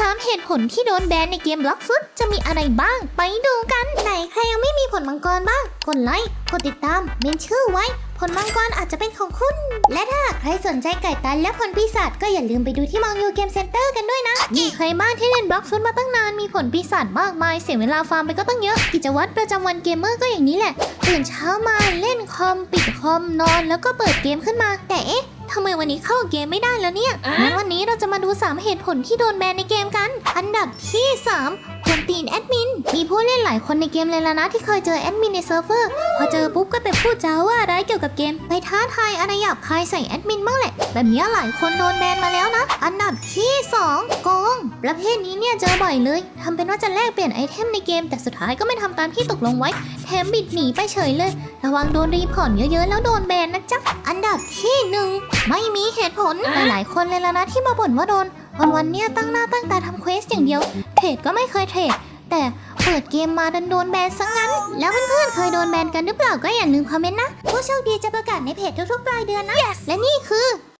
สามเหตุผลที่โดนแบนในเกมบล็อกฟุตจะมีอะไรบ้าง ไปดูกัน ไหนใครยังไม่มีผลมังกรบ้าง กดไลค์กดติดตามเมนชื่อไว้ ผลมังกรอาจจะเป็นของคุณ และถ้าใครสนใจไก่ตันและผลปีศาจก็อย่าลืมไปดูที่มองยูเกมเซ็นเตอร์กันด้วยนะ มีใครบ้างที่เล่นบล็อกฟุตมาตั้งนานมีผลปีศาจมากมายเสียเวลาฟาร์มไปก็ตั้งเยอะ กิจวัตรประจำวันเกมเมอร์ก็อย่างนี้แหละตื่นเช้ามาเล่นคอมปิดคอมนอนแล้วก็เปิดเกมขึ้นมา แต่เอ๊ะทำไมวันนี้เข้าเกมไม่ได้แล้วเนี่ยงั้นวันนี้เราจะมาดู 3 เหตุผลที่โดนแบนในเกมกัน อันดับที่3ค วรตีนแอดมิน มีผู้เล่นหลายคนในเกมเลยละนะที่เคยเจอแอดมินในเซิร์ฟเวอร์ พอเจอปุ๊บก็แต่พูดจาว่าร้ายเกี่ยวกับเกม ไปท้าทายอะไรหยาบคายใส่แอดมินบ้างแหละ แบบนี้หลายคนโดนแบนมาแล้วนะ อันดับที่2โกง ประเภทนี้เนี่ยเจอบ่อยเลยทำเป็นว่าจะแลกเปลี่ยนไอเทมในเกม แต่สุดท้ายก็ไม่ทำตามที่ตกลงไว้ แถมบิดหนีไปเฉยเลย ระวังโดนรีพอร์ตเยอะๆ แล้วโดนแบนนะจ๊ะ อันดับที่หนึ่งไม่มีเหตุผล หลายๆคนเลยล้วนะที่มาบ่นว่าโดนวันวันๆเนี่ยตั้งหน้าตั้งตาทำเควส ดียว เทรดก็ไม่เคยเทรดแต่เปิดเกมมาดันโดนแบนซะงั้น แล้วเพื่อนๆเคยโดนแบนกันหรือเปล่าก็อย่าลืมคอมเมนต์นะ ผู้โชคดีจะประกาศในเพจทุกๆปลายเดือนนะ และนี่คือ